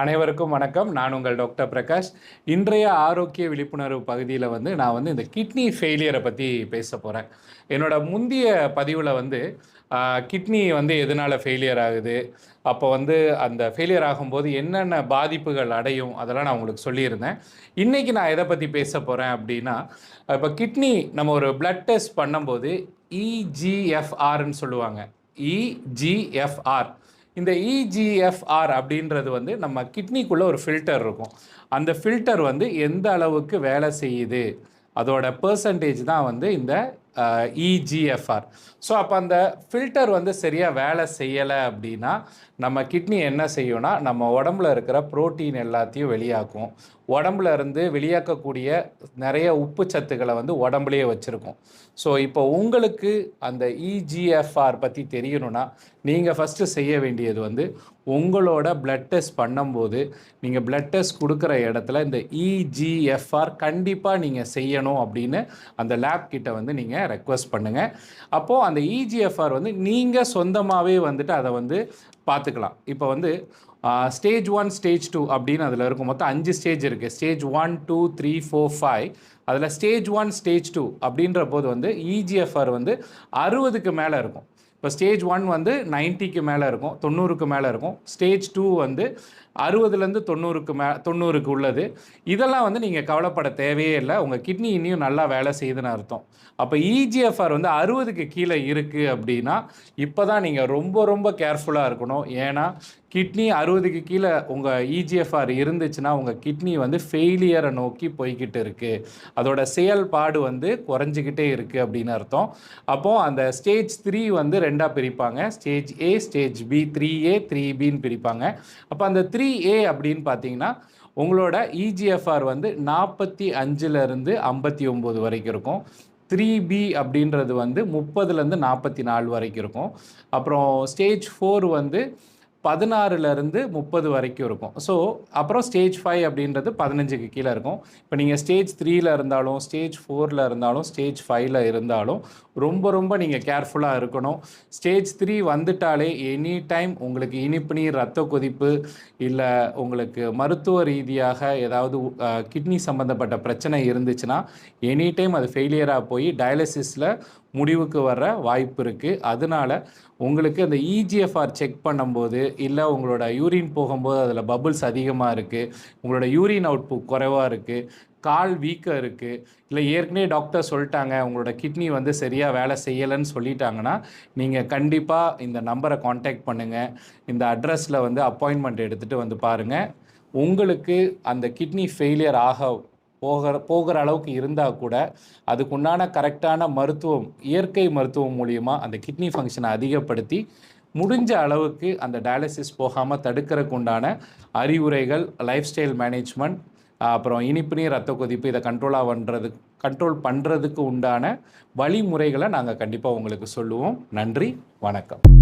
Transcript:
அனைவருக்கும் வணக்கம். நான் உங்கள் டாக்டர் பிரகாஷ். இன்றைய ஆரோக்கிய விழிப்புணர்வு பகுதியில் வந்து நான் வந்து இந்த கிட்னி ஃபெயிலியரை பற்றி பேச போகிறேன் என்னோட முந்தைய பதிவில் வந்து கிட்னி வந்து எதனால் ஃபெயிலியர் ஆகுது? அப்போ வந்து அந்த ஃபெயிலியர் ஆகும்போது என்னென்ன பாதிப்புகள் அடையும்? அதெல்லாம் நான் உங்களுக்கு சொல்லியிருந்தேன். இன்றைக்கி நான் எதை பற்றி பேச போகிறேன் அப்படின்னா இப்போ கிட்னி நம்ம ஒரு பிளட் டெஸ்ட் பண்ணும்போது இஜிஎஃப்ஆர்னு சொல்லுவாங்க. இஜிஎஃப்ஆர் இந்த இஜிஎஃப்ஆர் அப்படின்றது வந்து நம்ம கிட்னிக்குள்ளே ஒரு ஃபில்டர் இருக்கும். அந்த ஃபில்டர் வந்து எந்த அளவுக்கு வேலை செய்யுது? அதோட பர்சன்டேஜ் தான் வந்து இந்த இஜிஎஃப்ஆர் ஸோ அப்போ அந்த ஃபில்டர் வந்து சரியாக வேலை செய்யலை அப்படின்னா நம்ம கிட்னி என்ன செய்யும்னா நம்ம உடம்புல இருக்கிற புரோட்டீன் எல்லாத்தையும் வெளியாக்கும். உடம்புல இருந்து வெளியாக்கக்கூடிய நிறைய உப்பு சத்துக்களை வந்து உடம்புலையே வச்சுருக்கும். ஸோ இப்போ உங்களுக்கு அந்த இஜிஎஃப்ஆர் பற்றி தெரியணும்னா நீங்கள் ஃபஸ்ட்டு செய்ய வேண்டியது வந்து உங்களோட பிளட் டெஸ்ட் பண்ணும்போது நீங்கள் பிளட் டெஸ்ட் கொடுக்குற இடத்துல இந்த இஜிஎஃப்ஆர் கண்டிப்பாக நீங்கள் செய்யணும் அப்படின்னு அந்த லேப் கிட்ட வந்து நீங்கள் ரெக்வஸ்ட் பண்ணுங்கள் அப்போது அந்த இஜிஎஃப்ஆர் வந்து நீங்கள் சொந்தமாகவே வந்துட்டு அதை வந்து பார்த்துக்கலாம். இப்போ வந்து ஸ்டேஜ் ஒன் ஸ்டேஜ் டூ அப்படின்னு அதில் இருக்கும். மொத்தம் அஞ்சு ஸ்டேஜ் இருக்குது stage one two three four five அதில் ஸ்டேஜ் ஒன் ஸ்டேஜ் டூ அப்படின்ற போது வந்து இஜிஎஃப்ஆர் வந்து அறுபதுக்கு மேலே இருக்கும். இப்போ ஸ்டேஜ் ஒன் வந்து நைன்ட்டிக்கு மேலே இருக்கும் தொண்ணூறுக்கு மேலே இருக்கும். ஸ்டேஜ் டூ வந்து அறுபதுலேருந்து தொண்ணூறுக்கு மே தொண்ணூறுக்கு உள்ளது. இதெல்லாம் வந்து நீங்கள் கவலைப்பட தேவையே இல்லை. உங்கள் கிட்னி இன்னும் நல்லா வேலை செய்யுதுன்னு அர்த்தம். அப்போ இஜிஎஃப்ஆர் வந்து அறுபதுக்கு கீழே இருக்குது அப்படின்னா இப்போ தான் நீங்கள் ரொம்ப ரொம்ப கேர்ஃபுல்லாக இருக்கணும். ஏன்னா கிட்னி அறுபதுக்கு கீழே உங்கள் இஜிஎஃப்ஆர் இருந்துச்சுன்னா உங்கள் கிட்னி வந்து ஃபெயிலியரை நோக்கி போய்கிட்டு இருக்குது அதோட செயல்பாடு வந்து குறைஞ்சிக்கிட்டே இருக்குது அப்படின்னு அர்த்தம். அப்போது அந்த ஸ்டேஜ் த்ரீ வந்து ரெண்டாக பிரிப்பாங்க. Stage A stage B three A three பின்னு பிரிப்பாங்க. அப்போ அந்த த்ரீ ஏ அப்படின்னு பார்த்தீங்கன்னா உங்களோட இஜிஎஃப்ஆர் வந்து நாற்பத்தி அஞ்சுலேருந்து ஐம்பத்தி ஒம்பது வரைக்கும் இருக்கும். த்ரீ பி அப்படின்றது வந்து முப்பதுலேருந்து நாற்பத்தி நாலு வரைக்கும் இருக்கும். அப்புறம் ஸ்டேஜ் ஃபோர் வந்து பதினாறுலேருந்து முப்பது வரைக்கும் இருக்கும். ஸோ அப்புறம் ஸ்டேஜ் ஃபைவ் அப்படின்றது பதினஞ்சுக்கு கீழே இருக்கும். இப்போ நீங்கள் ஸ்டேஜ் த்ரீயில் இருந்தாலும் ஸ்டேஜ் ஃபோரில் இருந்தாலும் ஸ்டேஜ் ஃபைவ்ல இருந்தாலும் ரொம்ப ரொம்ப நீங்கள் கேர்ஃபுல்லாக இருக்கணும். ஸ்டேஜ் த்ரீ வந்துட்டாலே எனி டைம் உங்களுக்கு இனிப்பு நீர் ரத்த கொதிப்பு இல்லை உங்களுக்கு மருத்துவ ரீதியாக ஏதாவது கிட்னி சம்மந்தப்பட்ட பிரச்சனை இருந்துச்சுன்னா எனி டைம் அது ஃபெயிலியராக போய் டயாலிசிஸில் முடிவுக்கு வர வாய்ப்பு இருக்குது அதனால உங்களுக்கு அந்த இஜிஎஃப்ஆர் செக் பண்ணும்போது இல்லை உங்களோட யூரின் போகும்போது அதில் பபுள்ஸ் அதிகமாக இருக்குது உங்களோட யூரின் அவுட்புட் குறைவாக இருக்குது கால் வீக்காக இருக்குது இல்லை ஏற்கனவே டாக்டர் சொல்லிட்டாங்க உங்களோட கிட்னி வந்து சரியாக வேலை செய்யலைன்னு சொல்லிட்டாங்கன்னா நீங்கள் கண்டிப்பாக இந்த நம்பரை காண்டாக்ட் பண்ணுங்கள் இந்த அட்ரஸில் வந்து அப்பாயின்மெண்ட் எடுத்துகிட்டு வந்து பாருங்கள் உங்களுக்கு அந்த கிட்னி ஃபெயிலியர் ஆக போகிற போகிற அளவுக்கு இருந்தால் கூட அதுக்குண்டான கரெக்டான மருத்துவம் இயற்கை மருத்துவம் மூலியமாக அந்த கிட்னி ஃபங்க்ஷனை அதிகப்படுத்தி முடிஞ்ச அளவுக்கு அந்த டயாலிசிஸ் போகாமல் தடுக்கிறதுக்கு உண்டான அறிவுரைகள் லைஃப் ஸ்டைல் மேனேஜ்மெண்ட் அப்புறம் இனிப்பு நீர் ரத்த கொதிப்பு இதை கண்ட்ரோலாக பண்ணுறது கண்ட்ரோல் பண்ணுறதுக்கு உண்டான வழிமுறைகளை நாங்கள் கண்டிப்பாக உங்களுக்கு சொல்லுவோம். நன்றி வணக்கம்.